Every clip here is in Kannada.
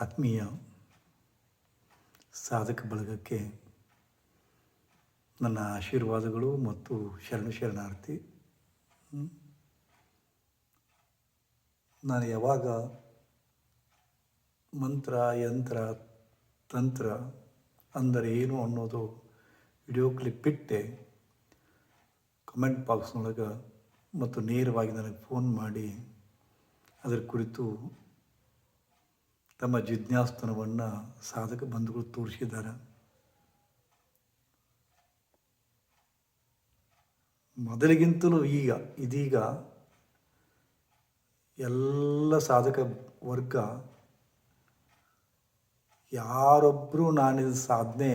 ಆತ್ಮೀಯ ಸಾಧಕ ಬಳಗಕ್ಕೆ ನನ್ನ ಆಶೀರ್ವಾದಗಳು ಮತ್ತು ಶರಣ ಶರಣಾರ್ಥಿ. ನಾನು ಯಾವಾಗ ಮಂತ್ರ, ಯಂತ್ರ, ತಂತ್ರ ಅಂದರೆ ಏನು ಅನ್ನೋದು ವಿಡಿಯೋ ಕ್ಲಿಪ್ ಇಟ್ಟೆ, ಕಮೆಂಟ್ ಬಾಕ್ಸ್ನೊಳಗೆ ಮತ್ತು ನೇರವಾಗಿ ನನಗೆ ಫೋನ್ ಮಾಡಿ ಅದರ ಕುರಿತು ತಮ್ಮ ಜಿಜ್ಞಾಸ್ತನವನ್ನು ಸಾಧಕ ಬಂಧುಗಳು ತೋರಿಸಿದ್ದಾರೆ. ಮೊದಲಿಗಿಂತಲೂ ಈಗ, ಇದೀಗ ಎಲ್ಲ ಸಾಧಕ ವರ್ಗ ಯಾರೊಬ್ಬರೂ ನಾನಿದ ಸಾಧನೆ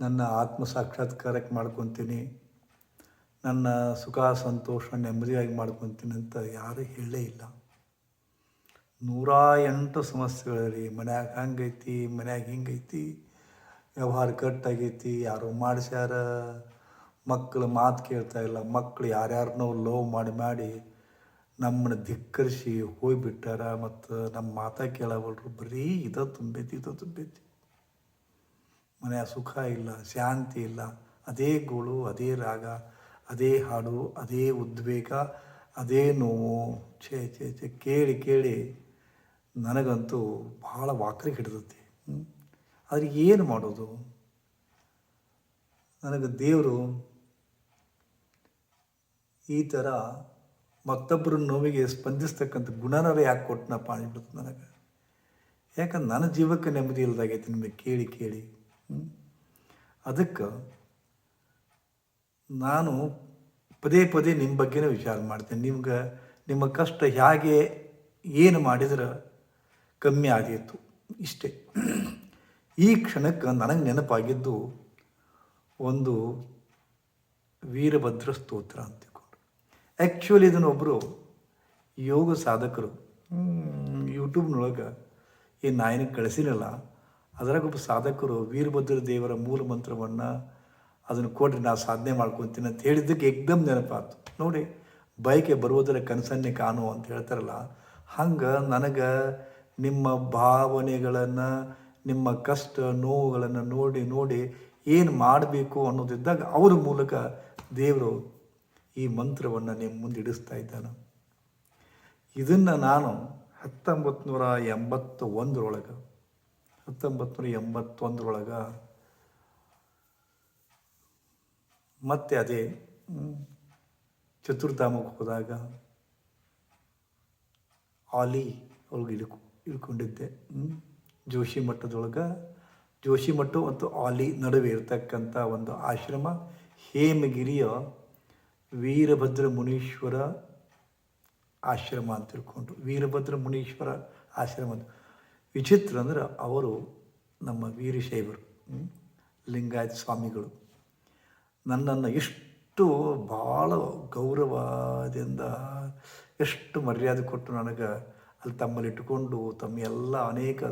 ನನ್ನ ಆತ್ಮ ಸಾಕ್ಷಾತ್ಕಾರಕ್ಕೆ ಮಾಡ್ಕೊತೀನಿ, ನನ್ನ ಸುಖ, ಸಂತೋಷ, ನೆಮ್ಮದಿಯಾಗಿ ಮಾಡ್ಕೊತೀನಿ ಅಂತ ಯಾರೂ ಹೇಳೇ ಇಲ್ಲ. ನೂರ ಎಂಟು ಸಮಸ್ಯೆಗಳಿರಿ ಮನ್ಯಾಗ ಹಂಗೈತಿ, ಮನ್ಯಾಗ ಹಿಂಗೈತಿ, ವ್ಯವಹಾರ ಕಟ್ಟಾಗೈತಿ, ಯಾರೋ ಮಾಡಿಸ್ಯಾರ. ಮಕ್ಕಳು ಮಾತು ಕೇಳ್ತಾ ಇಲ್ಲ ಮಕ್ಕಳು ಯಾರ್ಯಾರನ್ನೋ ಲವ್ ಮಾಡಿ ಮಾಡಿ ನಮ್ಮನ್ನ ಧಿಕ್ಕರಿಸಿ ಹೋಗಿಬಿಟ್ಟಾರ ಮತ್ತು ನಮ್ಮ ಮಾತಾ ಕೇಳವಲ್ರು ಬರೀ ಇದ ತುಂಬೈತಿ ಇದ ತುಂಬೈತಿ. ಮನೆಯ ಸುಖ ಇಲ್ಲ, ಶಾಂತಿ ಇಲ್ಲ, ಅದೇ ಗೋಳು, ಅದೇ ರಾಗ, ಅದೇ ಹಾಡು, ಅದೇ ಉದ್ವೇಗ, ಅದೇ ನೋವು. ಛೇ ಛೇ ಛೇ, ಕೇಳಿ ಕೇಳಿ. ನನಗಂತೂ ಭಾಳ ವಾಕರಿ ಹಿಡಿದೈತಿ ಆದರೆ ಏನು ಮಾಡೋದು? ನನಗೆ ದೇವರು ಈ ಥರ ಮತ್ತೊಬ್ಬರ ನೋವಿಗೆ ಸ್ಪಂದಿಸ್ತಕ್ಕಂಥ ಗುಣನರ ಯಾಕೆ ಕೊಟ್ಟನಪ್ಪ ಅನ್ಬಿಡ್ತು ನನಗೆ. ಯಾಕಂದ್ರೆ ನನ್ನ ಜೀವಕ್ಕೆ ನೆಮ್ಮದಿ ಇಲ್ದಾಗೈತಿ ನಿಮಗೆ ಕೇಳಿ ಕೇಳಿ. ಅದಕ್ಕೆ ನಾನು ಪದೇ ಪದೇ ನಿಮ್ಮ ಬಗ್ಗೆನೇ ವಿಚಾರ ಮಾಡ್ತೇನೆ. ನಿಮ್ಗೆ ನಿಮ್ಮ ಕಷ್ಟ ಹೇಗೆ, ಏನು ಮಾಡಿದ್ರೆ ಕಮ್ಮಿ ಆಗಿತ್ತು. ಇಷ್ಟೇ. ಈ ಕ್ಷಣಕ್ಕೆ ನನಗೆ ನೆನಪಾಗಿದ್ದು ಒಂದು ವೀರಭದ್ರ ಸ್ತೋತ್ರ ಅಂತ ಆ್ಯಕ್ಚುಲಿ ಇದನ್ನೊಬ್ಬರು ಯೋಗ ಸಾಧಕರು ಯೂಟ್ಯೂಬ್ನೊಳಗೆ ಈ ನಾಯಿನಿಗೆ ಕಳಿಸಿರಲ್ಲ, ಅದರಾಗ ಒಬ್ಬ ಸಾಧಕರು ವೀರಭದ್ರ ದೇವರ ಮೂಲ ಮಂತ್ರವನ್ನು ಅದನ್ನು ಕೊಡ್ರಿ, ನಾ ಸಾಧನೆ ಮಾಡ್ಕೊತೀನಿ ಅಂತ ಹೇಳಿದ್ದಕ್ಕೆ ಏಕ್ದಮ್ ನೆನಪಾತು. ನೋಡಿ, ಬೈಕೆ ಬರುವುದರ ಕನಸನ್ನೇ ಕಾಣು ಅಂತ ಹೇಳ್ತಾರಲ್ಲ, ಹಂಗೆ ನನಗೆ ನಿಮ್ಮ ಭಾವನೆಗಳನ್ನು, ನಿಮ್ಮ ಕಷ್ಟ ನೋವುಗಳನ್ನು ನೋಡಿ ನೋಡಿ ಏನು ಮಾಡಬೇಕು ಅನ್ನೋದಿದ್ದಾಗ ಅವ್ರ ಮೂಲಕ ದೇವರು ಈ ಮಂತ್ರವನ್ನು ನಿಮ್ಮ ಮುಂದೆ ಇಡಿಸ್ತಾ ಇದ್ದಾನೆ. ಇದನ್ನು ನಾನು ಹತ್ತೊಂಬತ್ತು ನೂರ ಎಂಬತ್ತ ಒಂದರೊಳಗೆ ಹತ್ತೊಂಬತ್ತು ನೂರ ಎಂಬತ್ತೊಂದರೊಳಗೆ ಮತ್ತೆ ಅದೇ ಚತುರ್ಧಾಮಕ್ಕೆ ಹೋದಾಗ ಆಲಿ ಅವ್ರಿಗೆ ಇಳ್ಕೊ ಇಳ್ಕೊಂಡಿದ್ದೆ ಹ್ಮ್. ಜೋಶಿ ಮಠದೊಳಗೆ, ಜೋಶಿ ಮಠ ಮತ್ತು ಆಲಿ ನಡುವೆ ಇರತಕ್ಕಂಥ ಒಂದು ಆಶ್ರಮ, ಹೇಮಗಿರಿಯ ವೀರಭದ್ರ ಮುನೀಶ್ವರ ಆಶ್ರಮ ಅಂತ ತಿಳ್ಕೊಂಡು ವೀರಭದ್ರ ಮುನೀಶ್ವರ ಆಶ್ರಮ. ವಿಚಿತ್ರ ಅಂದ್ರೆ ಅವರು ನಮ್ಮ ವೀರಶೈವರು. ಲಿಂಗಾಯತ ಸ್ವಾಮಿಗಳು ನನ್ನನ್ನು ಎಷ್ಟು ಭಾಳ ಗೌರವದಿಂದ ಎಷ್ಟು ಮರ್ಯಾದೆ ಕೊಟ್ಟು ನನಗೆ ಅಲ್ಲಿ ತಮ್ಮಲ್ಲಿಟ್ಟುಕೊಂಡು ತಮ್ಮ ಎಲ್ಲ ಅನೇಕ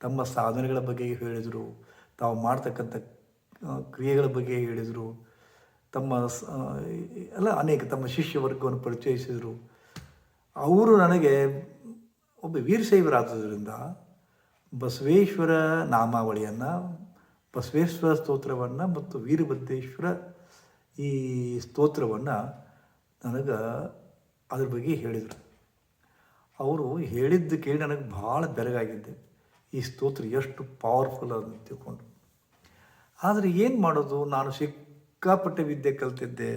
ತಮ್ಮ ಸಾಧನೆಗಳ ಬಗ್ಗೆ ಹೇಳಿದರು. ತಾವು ಮಾಡ್ತಕ್ಕಂಥ ಕ್ರಿಯೆಗಳ ಬಗ್ಗೆ ಹೇಳಿದರು. ತಮ್ಮ ಎಲ್ಲ ಅನೇಕ ತಮ್ಮ ಶಿಷ್ಯ ವರ್ಗವನ್ನು ಪರಿಚಯಿಸಿದರು. ಅವರು ನನಗೆ ಒಬ್ಬ ವೀರಶೈವರಾದ್ದರಿಂದ ಬಸವೇಶ್ವರ ನಾಮಾವಳಿಯನ್ನು, ಬಸವೇಶ್ವರ ಸ್ತೋತ್ರವನ್ನು ಮತ್ತು ವೀರಭದ್ರೇಶ್ವರ ಈ ಸ್ತೋತ್ರವನ್ನು ನನಗೆ ಅದ್ರ ಬಗ್ಗೆ ಹೇಳಿದರು. ಅವರು ಹೇಳಿದ್ದು ಕೇಳಿ ನನಗೆ ಭಾಳ ಬೆರಗಾಗಿದ್ದೆ. ಈ ಸ್ತೋತ್ರ ಎಷ್ಟು ಪವರ್ಫುಲ್ ಅಂತ ತಿಳ್ಕೊಂಡು. ಆದರೆ ಏನು ಮಾಡೋದು? ನಾನು ಸಿಕ್ಕಾಪಟ್ಟೆ ವಿದ್ಯೆ ಕಲ್ತಿದ್ದೆ.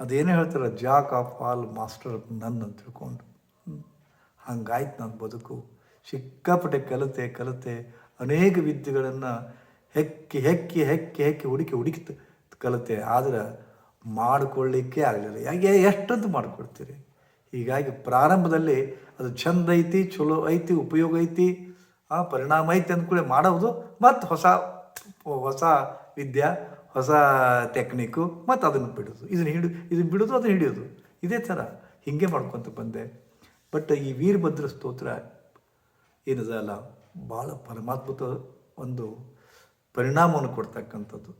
ಅದೇನೇ ಹೇಳ್ತಾರೆ ಜಾಕ್ ಆಫ್ ಆಲ್ ಮಾಸ್ಟರ್ ನನ್ ಅಂತ ತಿಳ್ಕೊಂಡು. ಹಂಗಾಯ್ತು ನನ್ನ ಬದುಕು. ಸಿಕ್ಕಾಪಟ್ಟೆ ಕಲಿತೆ ಕಲಿತೆ. ಅನೇಕ ವಿದ್ಯೆಗಳನ್ನು ಹೆಕ್ಕಿ ಹೆಕ್ಕಿ ಹೆಕ್ಕಿ ಹೆಕ್ಕಿ ಹುಡುಕಿ ಹುಡುಕಿ ಕಲಿತೆ. ಆದರೆ ಮಾಡಿಕೊಳ್ಳಿಕ್ಕೆ ಆಗಲಿಲ್ಲ. ಯಾಕೆ? ಎಷ್ಟಂತ ಮಾಡಿಕೊಡ್ತೀರಿ ಹೀಗಾಗಿ ಪ್ರಾರಂಭದಲ್ಲಿ ಅದು ಚಂದ ಐತಿ, ಚಲೋ ಐತಿ, ಉಪಯೋಗ ಐತಿ. ಪರಿಣಾಮ ಐತಿ ಅಂದ್ಕೂಳೆ ಮಾಡೋದು ಮತ್ತು ಹೊಸ ಹೊಸ ವಿದ್ಯೆ, ಹೊಸ ಟೆಕ್ನಿಕ್ಕು ಮತ್ತು ಅದನ್ನು ಬಿಡೋದು. ಇದನ್ನು ಹಿಡಿ, ಇದನ್ನು ಬಿಡೋದು, ಅದನ್ನು ಹಿಡಿಯೋದು. ಇದೇ ಥರ ಹೀಗೆ ಮಾಡ್ಕೊತ ಬಂದೆ. ಬಟ್ ಈ ವೀರಭದ್ರ ಸ್ತೋತ್ರ ಏನದಲ್ಲ ಭಾಳ ಪರಮಾತ್ಮತ ಒಂದು ಪರಿಣಾಮವನ್ನು ಕೊಡ್ತಕ್ಕಂಥದ್ದು.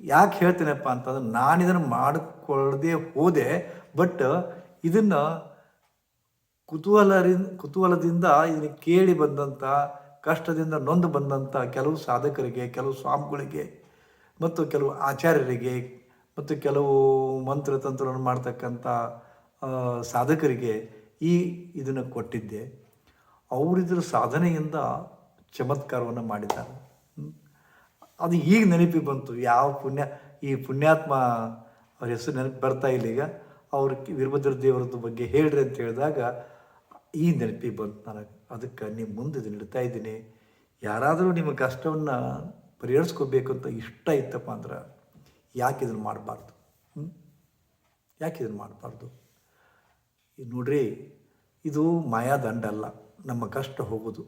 ಯಾಕೆ ಹೇಳ್ತೇನೆಪ್ಪ ಅಂತಂದ್ರೆ ನಾನು ಇದನ್ನು ಮಾಡಿಕೊಳ್ಳದೆ ಹೋದೆ, ಬಟ್ ಇದನ್ನು ಕುತೂಹಲರಿಂದ ಕುತೂಹಲದಿಂದ ಇದನ್ನು ಕೇಳಿ ಬಂದಂಥ ಕಷ್ಟದಿಂದ ನೊಂದು ಬಂದಂಥ ಕೆಲವು ಸಾಧಕರಿಗೆ, ಕೆಲವು ಸ್ವಾಮಿಗಳಿಗೆ ಮತ್ತು ಕೆಲವು ಆಚಾರ್ಯರಿಗೆ ಮತ್ತು ಕೆಲವು ಮಂತ್ರ ತಂತ್ರವನ್ನು ಮಾಡ್ತಕ್ಕಂಥ ಸಾಧಕರಿಗೆ ಈ ಇದನ್ನು ಕೊಟ್ಟಿದ್ದೆ. ಅವರಿದ್ರ ಸಾಧನೆಯಿಂದ ಚಮತ್ಕಾರವನ್ನು ಮಾಡಿದ್ದಾರೆ. ಅದು ಈಗ ನೆನಪಿಗೆ ಬಂತು. ಯಾವ ಪುಣ್ಯ, ಈ ಪುಣ್ಯಾತ್ಮ ಅವ್ರ ಹೆಸರು ನೆನಪು ಬರ್ತಾ ಇಲ್ಲ ಈಗ. ಅವ್ರ ವೀರಭದ್ರ ದೇವರದ್ದು ಬಗ್ಗೆ ಹೇಳ್ರಿ ಅಂತ ಹೇಳಿದಾಗ, ಈ ನೆನಪಿಗೆ ಬಂತು ನನಗೆ. ಅದಕ್ಕೆ ನಿಮ್ಮ ಮುಂದೆ ಇಡ್ತಾ ಇದ್ದೀನಿ. ಯಾರಾದರೂ ನಿಮ್ಮ ಕಷ್ಟವನ್ನು ಪರಿಹರಿಸ್ಕೋಬೇಕು ಅಂತ ಇಷ್ಟ ಇತ್ತಪ್ಪ ಅಂದ್ರೆ, ಯಾಕೆ ಇದನ್ನು ಮಾಡಬಾರ್ದು? ಯಾಕೆ ಇದನ್ನು ಮಾಡಬಾರ್ದು? ನೋಡ್ರಿ, ಇದು ಮಾಯಾದಂಡ ಅಲ್ಲ. ನಮ್ಮ ಕಷ್ಟ ಹೋಗೋದು?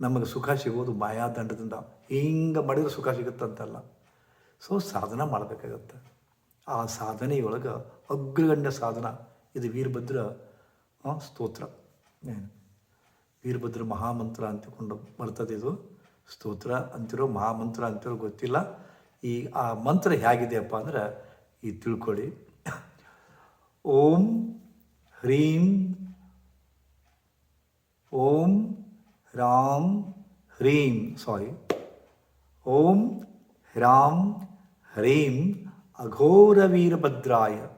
ನಮಗೆ ಸುಖ ಸಿಗೋದು ಮಾಯಾದಂಡದಿಂದ ಹಿಂಗೆ ಮಾಡಿದ್ರೆ ಸುಖ ಸಿಗುತ್ತಂತಲ್ಲ. ಸೊ ಸಾಧನ ಮಾಡಬೇಕಾಗತ್ತೆ. ಆ ಸಾಧನೆಯೊಳಗೆ ಅಗ್ರಗಣ್ಯ ಸಾಧನ. ಇದು ವೀರಭದ್ರ ಸ್ತೋತ್ರ. ವೀರಭದ್ರ ಮಹಾಮಂತ್ರ ಅಂತಕೊಂಡು ಬರ್ತದೆ ಇದು. ಸ್ತೋತ್ರ ಅಂತಿರೋ, ಮಹಾಮಂತ್ರ ಅಂತಿರೋ ಗೊತ್ತಿಲ್ಲ. ಈ, ಆ ಮಂತ್ರ ಹೇಗಿದೆಯಪ್ಪ ಅಂದ್ರೆ, ಈ ತಿಳ್ಕೊಳ್ಳಿ. ಓಂ ಹ್ರೀಂ, ಓಂ ರಾಮ್ ಹ್ರೀಂ ಸಾರಿ ಓಂ ರಾಮ್ ಹ್ರೀಂ. अघोरवीरभद्राय।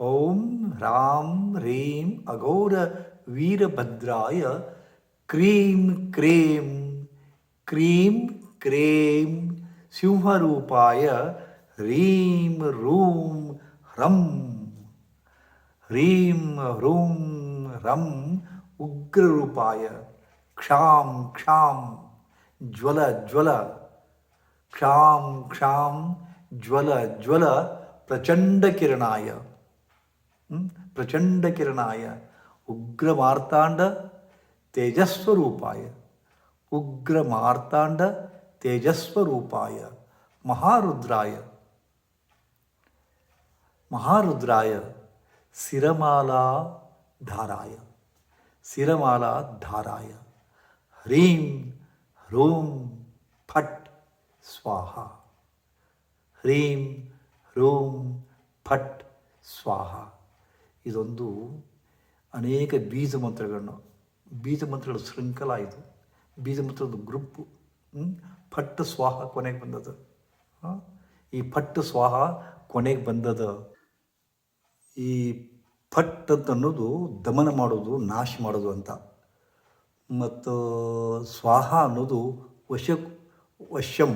ॐ ह्रां ह्रीं अघोरवीरभद्राय। क्रीं क्रीं क्रीं क्रीं सिंहरूपाय ह्रीं रूं ह्रं। ह्रीं ह्रूं ह्रं उग्ररूपाय। क्षां क्षां ज्वल ज्वलज्वल क्षां क्षां ಜ್ವಲ ಜ್ವಲ ಪ್ರಚಂಡ ಕಿರಣಾಯ ಹ್ಮ್? ಪ್ರಚಂಡ ಕಿರಣಾಯ ಉಗ್ರ ಮಾರ್ತಾಂಡ ತೇಜಸ್ವರೂಪಾಯ ಉಗ್ರ ಮಾರ್ತಾಂಡ ತೇಜಸ್ವರೂಪಾಯ ಮಹಾರುದ್ರಾಯ ಮಹಾರುದ್ರಾಯ ಸಿರಮಾಲಾ ಧಾರಾಯ ಸಿರಮಾಲಾ ಧಾರಾಯ ಹ್ರೀಂ ಹ್ರೂಂ ಫಟ್ ಸ್ವಾಹ ಹ್ರೀಂ, ಹ್ರೂಂ, ಫಟ್, ಸ್ವಾಹ. ಇದೊಂದು ಅನೇಕ ಬೀಜ ಮಂತ್ರಗಳನ್ನು, ಬೀಜ ಮಂತ್ರಗಳ ಶೃಂಖಲ ಇದು. ಬೀಜ ಮಂತ್ರದ ಗ್ರೂಪು ಫಟ್ ಸ್ವಾಹ ಕೊನೆಗೆ ಬಂದದ? ಈ ಫಟ್ ಸ್ವಾಹ ಕೊನೆಗೆ ಬಂದದ ಈ ಫಟ್ ಅಂತ ಅನ್ನೋದು ದಮನ ಮಾಡೋದು, ನಾಶ ಮಾಡೋದು ಅಂತ. ಮತ್ತು ಸ್ವಾಹ ಅನ್ನೋದು ವಶ ವಶಂ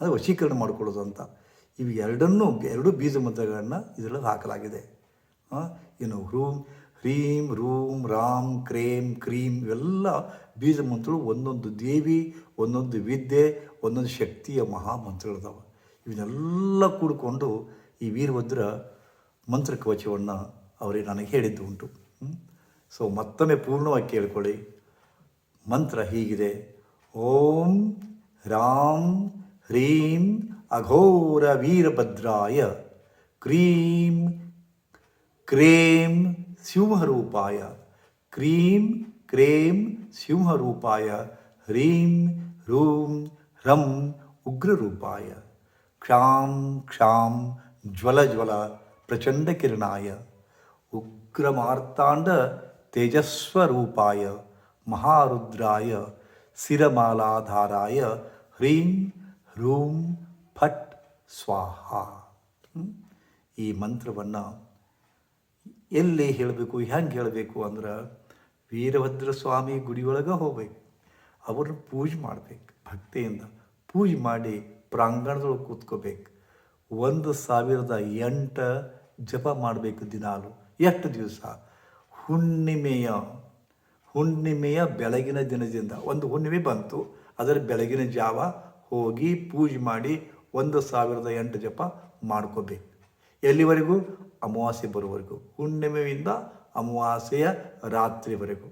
ಅಂದರೆ ವಶೀಕರಣ ಮಾಡಿಕೊಳ್ಳೋದು ಅಂತ. ಇವು ಎರಡನ್ನೂ ಎರಡು ಬೀಜ ಮಂತ್ರಗಳನ್ನು ಇದರಲ್ಲಿ ಹಾಕಲಾಗಿದೆ. ಏನು ಹ್ರೂಂ, ಹ್ರೀಂ, ರೂಂ ರಾಮ್ ಕ್ರೇಮ್ ಕ್ರೀಂ ಇವೆಲ್ಲ ಬೀಜ ಮಂತ್ರಗಳು ಒಂದೊಂದು ದೇವಿ, ಒಂದೊಂದು ವಿದ್ಯೆ, ಒಂದೊಂದು ಶಕ್ತಿಯ ಮಹಾಮಂತ್ರಗಳಿದಾವೆ ಇವನ್ನೆಲ್ಲ ಕೂಡಿಕೊಂಡು ಈ ವೀರಭದ್ರ ಮಂತ್ರ ಕವಚವನ್ನು ಅವರೇ ನನಗೆ ಹೇಳಿದ್ದು ಉಂಟು. ಸೊ ಮತ್ತೊಮ್ಮೆ ಪೂರ್ಣವಾಗಿ ಕೇಳಿಕೊಳ್ಳಿ. ಮಂತ್ರ ಹೀಗಿದೆ. ಓಂ ರಾಂ ಹ್ರೀಂ अघोर वीरभद्राय क्रीं क्रें सिंहरूपाय क्रीं क्रें सिंहरूपाय, ह्रीं, ह्रूं, ह्रं, उग्ररूपाय, क्षां क्षां ज्वलज्वल प्रचण्डकिरणाय उग्रमार्ताण्ड तेजस्वरूपाय, महारुद्राय शिरमालाधाराय ह्रीं, ह्रूं ಫಟ್ ಸ್ವಾಹ. ಈ ಮಂತ್ರವನ್ನು ಎಲ್ಲಿ ಹೇಳಬೇಕು, ಹೆಂಗೆ ಹೇಳಬೇಕು ಅಂದ್ರೆ ವೀರಭದ್ರ ಸ್ವಾಮಿ ಗುಡಿಯೊಳಗೆ ಹೋಗ್ಬೇಕು. ಅವ್ರನ್ನ ಪೂಜೆ ಮಾಡಬೇಕು, ಭಕ್ತಿಯಿಂದ ಪೂಜೆ ಮಾಡಿ ಪ್ರಾಂಗಣದೊಳಗೆ ಕೂತ್ಕೋಬೇಕು. ಒಂದು ಸಾವಿರದ ಎಂಟು ಜಪ ಮಾಡಬೇಕು ದಿನಾಲು, ಎಷ್ಟು ದಿವಸ? ಹುಣ್ಣಿಮೆಯ ಹುಣ್ಣಿಮೆಯ ಬೆಳಗಿನ ದಿನದಿಂದ, ಒಂದು ಹುಣ್ಣಿಮೆ ಬಂತು, ಅದರ ಬೆಳಗಿನ ಜಾವ ಹೋಗಿ ಪೂಜೆ ಮಾಡಿ ಒಂದು ಸಾವಿರದ ಎಂಟು ಜಪ ಮಾಡ್ಕೋಬೇಕು. ಎಲ್ಲಿವರೆಗೂ? ಅಮಾವಾಸ್ಯೆ ಬರುವವರೆಗೂ. ಹುಣ್ಣಿಮೆಯಿಂದ ಅಮಾವಾಸ್ಯೆಯ ರಾತ್ರಿವರೆಗೂ?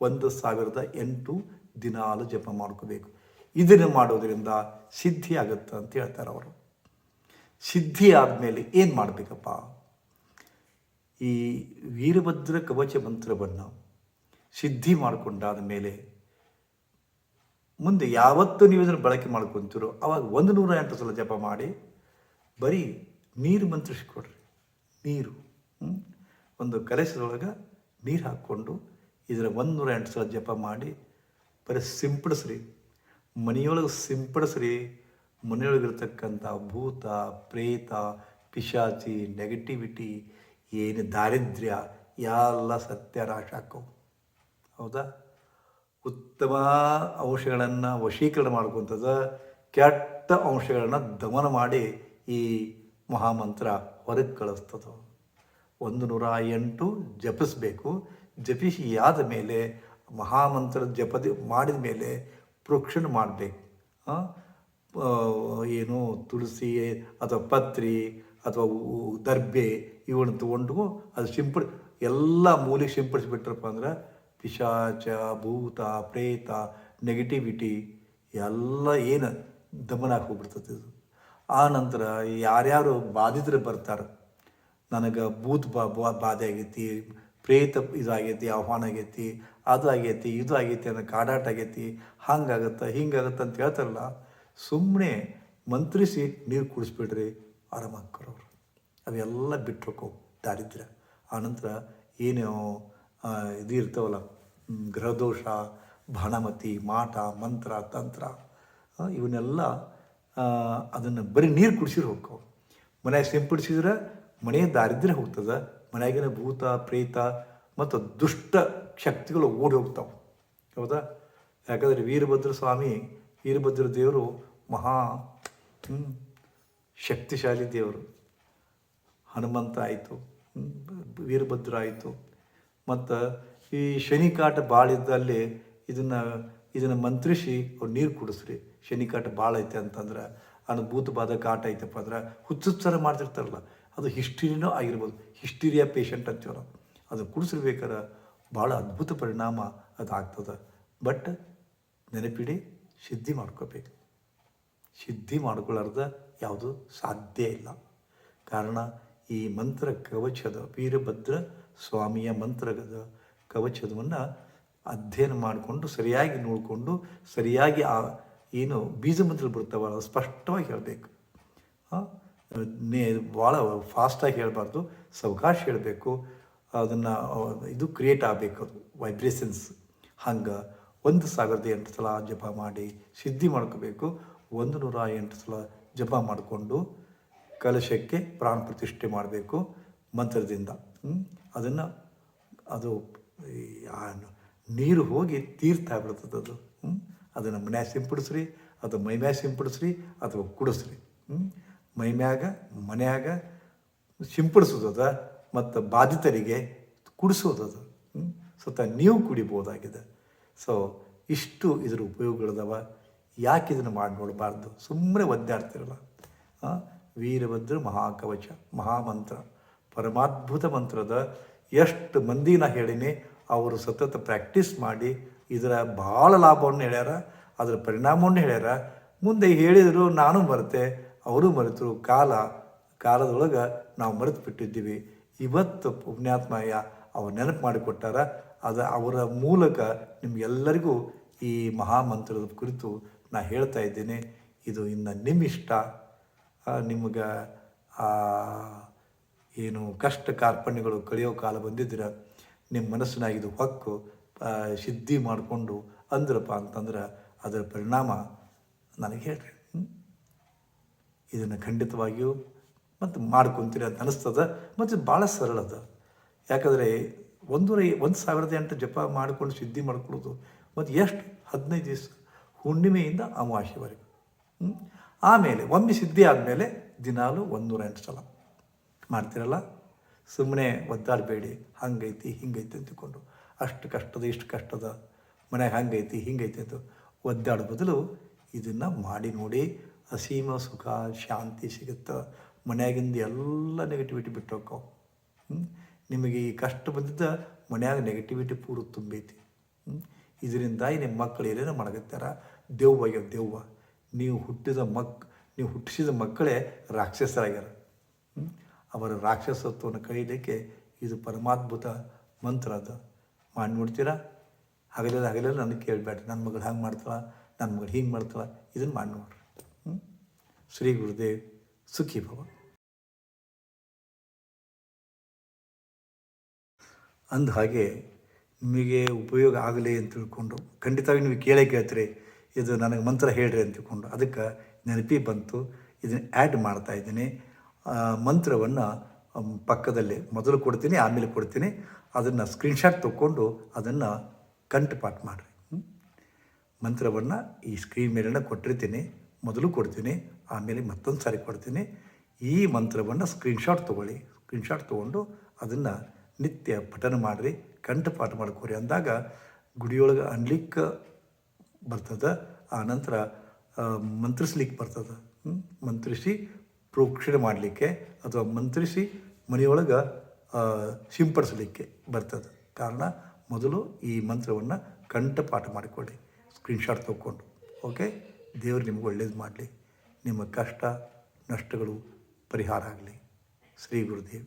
ಒಂದು ಸಾವಿರದ ಎಂಟು ದಿನಾಲು ಜಪ ಮಾಡ್ಕೋಬೇಕು. ಇದನ್ನು ಮಾಡೋದರಿಂದ ಸಿದ್ಧಿ ಆಗುತ್ತೆ ಅಂತ ಹೇಳ್ತಾರೆ ಅವರು. ಸಿದ್ಧಿ ಆದಮೇಲೆ ಏನು ಮಾಡಬೇಕಪ್ಪ? ಈ ವೀರಭದ್ರ ಕವಚ ಮಂತ್ರವನ್ನು ಸಿದ್ಧಿ ಮಾಡಿಕೊಂಡಾದ ಮೇಲೆ ಮುಂದೆ ಯಾವತ್ತು ನೀವು ಇದನ್ನು ಬಳಕೆ ಮಾಡ್ಕೊತೀರೋ ಅವಾಗ ಒಂದು ನೂರ ಎಂಟು ಸಲ ಜಪ ಮಾಡಿ, ಬರೀ ನೀರು ಮಂತ್ರಿಸಿಕೊಡ್ರಿ. ನೀರು ಒಂದು ಕಲಸದೊಳಗೆ ನೀರು ಹಾಕ್ಕೊಂಡು ಇದರ ನೂರ ಎಂಟು ಸಲ ಜಪ ಮಾಡಿ, ಬರೀ ಸಿಂಪಡಿಸ್ರಿ ಮನೆಯೊಳಗೆ ಸಿಂಪಡಿಸ್ರಿ ಮನೆಯೊಳಗಿರ್ತಕ್ಕಂಥ ಭೂತ, ಪ್ರೇತ, ಪಿಶಾಚಿ ನೆಗೆಟಿವಿಟಿ ಏನು ದಾರಿದ್ರ್ಯ, ಎಲ್ಲ ಸತ್ಯನಾಶ ಆಕ್ಕವು ಹೌದಾ? ಉತ್ತಮ ಅಂಶಗಳನ್ನು ವಶೀಕರಣ ಮಾಡ್ಕೊತದ, ಕೆಟ್ಟ ಅಂಶಗಳನ್ನು ದಮನ ಮಾಡಿ ಈ ಮಹಾಮಂತ್ರ ಹೊರಗೆ ಕಳಿಸ್ತದ. ಒಂದು ನೂರ ಎಂಟು ಜಪಿಸಬೇಕು. ಜಪಿಸಿ ಆದ ಮೇಲೆ, ಮಹಾಮಂತ್ರ ಜಪದಿ ಮಾಡಿದ ಮೇಲೆ ಪ್ರೋಕ್ಷಣೆ ಮಾಡಬೇಕು. ಏನು ತುಳಸಿ ಅಥವಾ ಪತ್ರಿ ಅಥವಾ ದರ್ಬೆ ಇವನ್ನು ತೊಗೊಂಡು ಅದು ಸಿಂಪಡಿ, ಎಲ್ಲ ಮೂಲಿಗೆ ಸಿಂಪಡಿಸಿಬಿಟ್ರಪ್ಪ ಅಂದ್ರೆ ಪಿಶಾಚ, ಭೂತ, ಪ್ರೇತ ನೆಗೆಟಿವಿಟಿ ಎಲ್ಲ ಏನು ದಮನಾಗಿ ಹೋಗ್ಬಿಡ್ತದೆ ಇದು. ಆ ನಂತರ ಯಾರ್ಯಾರು ಬಾಧಿತರು ಬರ್ತಾರೆ, ನನಗೆ ಭೂತ್ ಬಾ ಬಾಧೆ ಆಗೈತಿ, ಪ್ರೇತ ಇದಾಗೈತಿ, ಆಹ್ವಾನ ಆಗೈತಿ, ಅದು ಆಗೈತಿ, ಇದು ಆಗೈತಿ, ಅನ್ನೋ ಕಾಡಾಟ ಆಗೈತಿ, ಹಂಗಾಗತ್ತೆ, ಹಿಂಗಾಗತ್ತೆ ಅಂತ ಹೇಳ್ತಾರಲ್ಲ ಸುಮ್ಮನೆ ಮಂತ್ರಿಸಿ ನೀರು ಕುಡಿಸ್ಬಿಡ್ರಿ ಆರಾಮಾಗ್ಕರವ್ರು ಅವೆಲ್ಲ ಬಿಟ್ಟು ದಾರಿದ್ರ್ಯ. ಆನಂತರ ಏನು ಇದು ಇರ್ತಾವಲ್ಲ ಗ್ರಹದೋಷ ಭಾಣಮತಿ ಮಾಟ, ಮಂತ್ರ, ತಂತ್ರ ಇವನ್ನೆಲ್ಲ ಅದನ್ನು ಬರೀ ನೀರು ಕುಡಿಸಿದ್ರೆ ಹೋಗ್ತಾವೆ ಮನ್ಯಾಗ ಸಿಂಪಡಿಸಿದ್ರೆ ಮನೆಯ ದಾರಿದ್ರ್ಯ ಹೋಗ್ತದೆ, ಮನೆಯಾಗಿನ ಭೂತ, ಪ್ರೇತ ಮತ್ತು ದುಷ್ಟ ಶಕ್ತಿಗಳು ಓಡಿ ಹೋಗ್ತಾವೆ. ಹೌದಾ? ಯಾಕಂದರೆ ವೀರಭದ್ರ ಸ್ವಾಮಿ, ವೀರಭದ್ರ ದೇವರು ಮಹಾ ಶಕ್ತಿಶಾಲಿ ದೇವರು. ಹನುಮಂತ ಆಯಿತು ವೀರಭದ್ರ ಆಯಿತು. ಮತ್ತು ಈ ಶನಿಕಾಟ ಭಾಳ ಇದ್ದಲ್ಲಿ ಇದನ್ನು ಇದನ್ನು ಮಂತ್ರಿಸಿ ಅವ್ರು ನೀರು ಕುಡಿಸ್ರಿ. ಶನಿಕಾಟ ಭಾಳ ಐತೆ ಅಂತಂದ್ರೆ, ಅನುಭೂತ ಭೂತ ಬಾಧ ಕಾಟ ಐತಪ್ಪ ಅಂದ್ರೆ ಹುಚ್ಚುಚ್ಚರ ಮಾಡ್ತಿರ್ತಾರಲ್ಲ, ಅದು ಹಿಸ್ಟಿರಿನೂ ಆಗಿರ್ಬೋದು. ಹಿಸ್ಟೀರಿಯಾ ಪೇಷಂಟ್ ಅಂತೀವಿ ನಾವು ಅದು ಕುಡಿಸಿರ್ಬೇಕಾದ್ರೆ ಭಾಳ ಅದ್ಭುತ ಪರಿಣಾಮ ಅದು ಆಗ್ತದೆ. ಬಟ್ ನೆನಪಿಡಿ, ಸಿದ್ಧಿ ಮಾಡ್ಕೋಬೇಕು. ಸಿದ್ಧಿ ಮಾಡ್ಕೊಳ್ಳಾರ್ದ ಯಾವುದು ಸಾಧ್ಯ ಇಲ್ಲ. ಕಾರಣ ಈ ಮಂತ್ರ ಕವಚದ ವೀರಭದ್ರ ಸ್ವಾಮಿಯ ಮಂತ್ರದ ಕವಚದವನ್ನು ಅಧ್ಯಯನ ಮಾಡಿಕೊಂಡು ಸರಿಯಾಗಿ ನೋಡಿಕೊಂಡು ಸರಿಯಾಗಿ ಆ ಏನು ಬೀಜ ಮಂತ್ರ ಬರ್ತಾವಲ್ಲ ಸ್ಪಷ್ಟವಾಗಿ ಹೇಳಬೇಕು. ನೇ ಭಾಳ ಫಾಸ್ಟಾಗಿ ಹೇಳಬಾರ್ದು. ಸಾವಕಾಶ ಹೇಳಬೇಕು. ಅದನ್ನು ಇದು ಕ್ರಿಯೇಟ್ ಆಗಬೇಕು ಅದು. ವೈಬ್ರೇಷನ್ಸ್ ಹಂಗೆ ಒಂದು ಸಾವಿರದ ಎಂಟು ಸಲ ಜಪ ಮಾಡಿ, ಸಿದ್ಧಿ ಮಾಡ್ಕೋಬೇಕು. ಒಂದು ನೂರ ಎಂಟು ಸಲ ಜಪ ಮಾಡಿಕೊಂಡು ಕಲಶಕ್ಕೆ ಪ್ರಾಣ ಪ್ರತಿಷ್ಠೆ ಮಾಡಬೇಕು ಮಂತ್ರದಿಂದ. ಅದನ್ನು ಅದು ನೀರು ಹೋಗಿ ತೀರ್ಥ ಆಗ್ಬಿಡ್ತದೆ ಅದು. ಅದನ್ನು ಮನ್ಯಾಗ ಸಿಂಪಡಿಸ್ರಿ, ಅದು ಮೈಮ್ಯಾಗ ಸಿಂಪಡಿಸ್ರಿ ಅಥವಾ ಕುಡಿಸ್ರಿ. ಮೈಮ್ಯಾಗ ಮನ್ಯಾಗ ಸಿಂಪಡಿಸೋದದ ಮತ್ತು ಬಾಧಿತರಿಗೆ ಕುಡಿಸೋದದು? ಸ್ವತಃ ನೀವು ಕುಡಿಬೋದಾಗಿದೆ ಸೊ ಇಷ್ಟು ಇದರ ಉಪಯೋಗಗಳಿದಾವೆ. ಯಾಕೆ ಇದನ್ನು ಮಾಡಿ ನೋಡಬಾರ್ದು? ಸುಮ್ಮನೆ ಒದ್ದಾಡ್ತಿರಲ್ಲ. ವೀರಭದ್ರ ಮಹಾಕವಚ, ಮಹಾಮಂತ್ರ, ಪರಮಾದ್ಭುತ ಮಂತ್ರದ ಎಷ್ಟು ಮಂದಿ ನಾ ಹೇಳಿನಿ, ಅವರು ಸತತ ಪ್ರಾಕ್ಟೀಸ್ ಮಾಡಿ, ಇದರ ಭಾಳ ಲಾಭವನ್ನು ಹೇಳ್ಯಾರ, ಅದರ ಪರಿಣಾಮವನ್ನು ಹೇಳ್ಯಾರ. ಮುಂದೆ ಹೇಳಿದರು ನಾನು ಮರೆತೆ, ಅವರು ಮರೆತರು. ಕಾಲ, ಕಾಲದೊಳಗೆ ನಾವು ಮರೆತು ಬಿಟ್ಟಿದ್ದೀವಿ ಇವತ್ತು ಪುಣ್ಯಾತ್ಮಯ ಅವ್ರು ನೆನಪು ಮಾಡಿಕೊಟ್ಟಾರ, ಅದು ಅವರ ಮೂಲಕ ನಿಮಗೆಲ್ಲರಿಗೂ ಈ ಮಹಾಮಂತ್ರದ ಕುರಿತು ನಾ ಹೇಳ್ತಾ ಇದ್ದೇನೆ. ಇದು ಇನ್ನು ನಿಮ್ಮಿಷ್ಟ. ನಿಮಗೆ ಏನು ಕಷ್ಟ ಕಾರ್ಪಣ್ಯಗಳು ಕಳೆಯೋ ಕಾಲ ಬಂದಿದ್ರೆ ನಿಮ್ಮ ಮನಸ್ಸಿನಾಗ ಇದು ಹೊಕ್ಕು ಸಿದ್ಧಿ ಮಾಡಿಕೊಂಡು ಅಂದ್ರಪ್ಪ ಅಂತಂದ್ರೆ ಅದರ ಪರಿಣಾಮ ನನಗೆ ಹೇಳ್ರಿ? ಇದನ್ನು ಖಂಡಿತವಾಗಿಯೂ ಮತ್ತು ಮಾಡ್ಕೊತೀರಿ ಅಂತ ಅನಿಸ್ತದ, ಮತ್ತು ಭಾಳ ಸರಳ ಅದ ಯಾಕಂದರೆ ಒಂದೂರ ಒಂದು ಸಾವಿರದ ಎಂಟು ಜಪ ಮಾಡಿಕೊಂಡು ಸಿದ್ಧಿ ಮಾಡ್ಕೊಳ್ಳೋದು ಮತ್ತು ಎಷ್ಟು ಹದಿನೈದು ದಿವಸ ಹುಣ್ಣಿಮೆಯಿಂದ ಅಮಾವಾಸ್ಯವರೆಗೆ? ಆಮೇಲೆ ಒಮ್ಮೆ ಸಿದ್ಧಿ ಆದಮೇಲೆ ದಿನಾಲು ಒಂದೂರ ಎಂಟು ಸಲ. ಮಾಡ್ತಿರಲ್ಲ? ಸುಮ್ಮನೆ ಒದ್ದಾಡಬೇಡಿ, ಹಂಗೈತಿ, ಹಿಂಗೈತಿ ಅಂತಿಕೊಂಡು. ಅಷ್ಟು ಕಷ್ಟದ, ಇಷ್ಟು ಕಷ್ಟದ ಮನೆಗೆ ಹಂಗೈತಿ, ಹಿಂಗೈತಿ ಅಂತ ಒದ್ದಾಡೋ ಬದಲು ಇದನ್ನು ಮಾಡಿ ನೋಡಿ ಅಸೀಮ ಸುಖ, ಶಾಂತಿ ಸಿಗುತ್ತೆ. ಮನ್ಯಾಗಿಂದ ಎಲ್ಲ ನೆಗೆಟಿವಿಟಿ ಬಿಟ್ಟು ಹೋಕ್ಕವು ನಿಮಗೆ ಈ ಕಷ್ಟ ಬಂದಿದ್ದ ಮನ್ಯಾಗ ನೆಗೆಟಿವಿಟಿ ಪೂರ ತುಂಬೈತಿ? ಇದರಿಂದಾಗಿ ನಿಮ್ಮ ಮಕ್ಕಳು ಏನೇನೋ ಮಾಡಕತ್ತಾರ? ದೆವ್ವ ದೆವ್ವ. ನೀವು ಹುಟ್ಟಿದ ಮಕ್, ನೀವು ಹುಟ್ಟಿಸಿದ ಮಕ್ಕಳೇ ರಾಕ್ಷಸರಾಗ್ಯಾರ? ಅವರ ರಾಕ್ಷಸತ್ವವನ್ನು ಕಳೀಲಿಕ್ಕೆ ಇದು ಪರಮಾದ್ಭುತ ಮಂತ್ರ ಅದು. ಮಾಡಿ ನೋಡ್ತೀರಾ? ಹಗಲೆಲ್ಲ ನನಗೆ ಕೇಳಬೇಡ್ರಿ ನನ್ನ ಮಗಳು ಹಂಗೆ ಮಾಡ್ತಾಳ, ನನ್ನ ಮಗಳು ಹಿಂಗೆ ಮಾಡ್ತಾಳ ಇದನ್ನು ಮಾಡಿ ನೋಡ್ರಿ? ಶ್ರೀ ಗುರುದೇವ್ ಸುಖಿ ಭವ. ಅಂದ ಹಾಗೆ ನಿಮಗೆ ಉಪಯೋಗ ಆಗಲಿ ಅಂತ ತಿಳ್ಕೊಂಡು ಖಂಡಿತವಾಗಿ ನೀವು ಕೇಳೇ ಕೇಳ್ತೀರಿ. ಇದು ನನಗೆ ಮಂತ್ರ ಹೇಳ್ರಿ ಅಂತ ತಿಳ್ಕೊಂಡು ಅದಕ್ಕೆ ನೆನಪಿ ಬಂತು. ಇದನ್ನು ಆ್ಯಡ್ ಮಾಡ್ತಾ ಇದ್ದೀನಿ. ಮಂತ್ರವನ್ನು ಪಕ್ಕದಲ್ಲಿ ಮೊದಲು ಕೊಡ್ತೀನಿ, ಆಮೇಲೆ ಕೊಡ್ತೀನಿ. ಅದನ್ನು ಸ್ಕ್ರೀನ್ಶಾಟ್ ತೊಗೊಂಡು ಅದನ್ನು ಕಂಠಪಾಠ ಮಾಡಿರಿ. ಮಂತ್ರವನ್ನು ಈ ಸ್ಕ್ರೀನ್ ಮೇಲೆ ಕೊಟ್ಟಿರ್ತೀನಿ. ಮೊದಲು ಕೊಡ್ತೀನಿ, ಆಮೇಲೆ ಮತ್ತೊಂದು ಸಾರಿ ಕೊಡ್ತೀನಿ. ಈ ಮಂತ್ರವನ್ನು ಸ್ಕ್ರೀನ್ಶಾಟ್ ತೊಗೊಳ್ಳಿ. ಸ್ಕ್ರೀನ್ಶಾಟ್ ತೊಗೊಂಡು ಅದನ್ನು ನಿತ್ಯ ಪಠನ ಮಾಡಿರಿ. ಕಂಠಪಾಠ ಮಾಡ್ಕೊರಿ ಅಂದಾಗ ಗುಡಿಯೊಳಗೆ ಅನ್ಲಿಕ್ಕೆ ಬರ್ತದೆ, ಆ ನಂತರ ಮಂತ್ರಿಸ್ಲಿಕ್ಕೆ ಬರ್ತದೆ? ಮಂತ್ರಿಸಿ ಪ್ರೋಕ್ಷಣೆ ಮಾಡಲಿಕ್ಕೆ ಅಥವಾ ಮಂತ್ರಿಸಿ ಮನೆಯೊಳಗೆ ಸಿಂಪಡಿಸಲಿಕ್ಕೆ ಬರ್ತದೆ. ಕಾರಣ, ಮೊದಲು ಈ ಮಂತ್ರವನ್ನು ಕಂಠಪಾಠ ಮಾಡಿಕೊಳ್ಳಿ. ಸ್ಕ್ರೀನ್ಶಾಟ್ ತೊಗೊಂಡು ಓಕೆ? ದೇವರು ನಿಮ್ಗೆ ಒಳ್ಳೇದು ಮಾಡಲಿ. ನಿಮ್ಮ ಕಷ್ಟ, ನಷ್ಟಗಳು ಪರಿಹಾರ ಆಗಲಿ. ಶ್ರೀ ಗುರುದೇವ್.